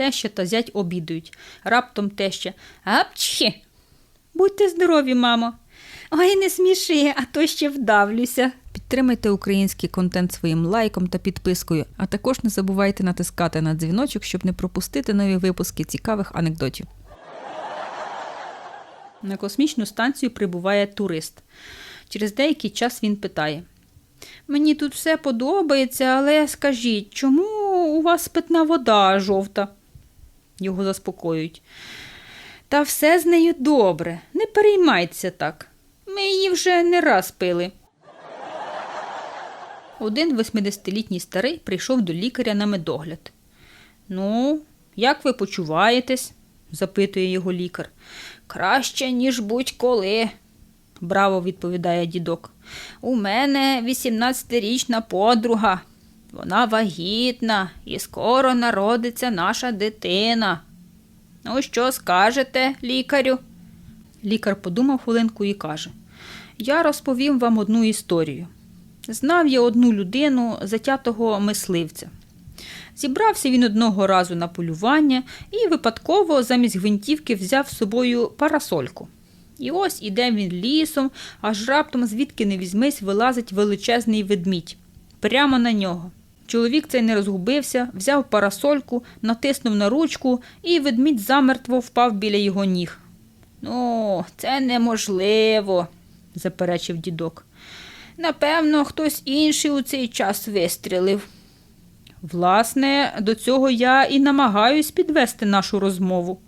Теща та зять обідують. Раптом теща. Апчхі! Будьте здорові, мамо. Ой, не сміши, а то ще вдавлюся. Підтримайте український контент своїм лайком та підпискою, а також не забувайте натискати на дзвіночок, щоб не пропустити нові випуски цікавих анекдотів. На космічну станцію прибуває турист. Через деякий час він питає: Мені тут все подобається, але скажіть, чому у вас питна вода жовта? Його заспокоюють. Та все з нею добре, не переймайтеся так. Ми її вже не раз пили. Один 80-літній старий прийшов до лікаря на медогляд. Ну, як ви почуваєтесь? запитує його лікар. Краще, ніж будь-коли, браво відповідає дідок. У мене 18-річна подруга. Вона вагітна і скоро народиться наша дитина. Ну, що скажете, лікарю? Лікар подумав хвилинку і каже: Я розповім вам одну історію. Знав я одну людину, затятого мисливця. Зібрався він одного разу на полювання і випадково замість гвинтівки взяв з собою парасольку. І ось іде він лісом, аж раптом звідки не візьмись вилазить величезний ведмідь. Прямо на нього. Чоловік цей не розгубився, взяв парасольку, натиснув на ручку, і ведмідь замертво впав біля його ніг. Ну, це неможливо, заперечив дідок. Напевно, хтось інший у цей час вистрілив. Власне, до цього я і намагаюсь підвести нашу розмову.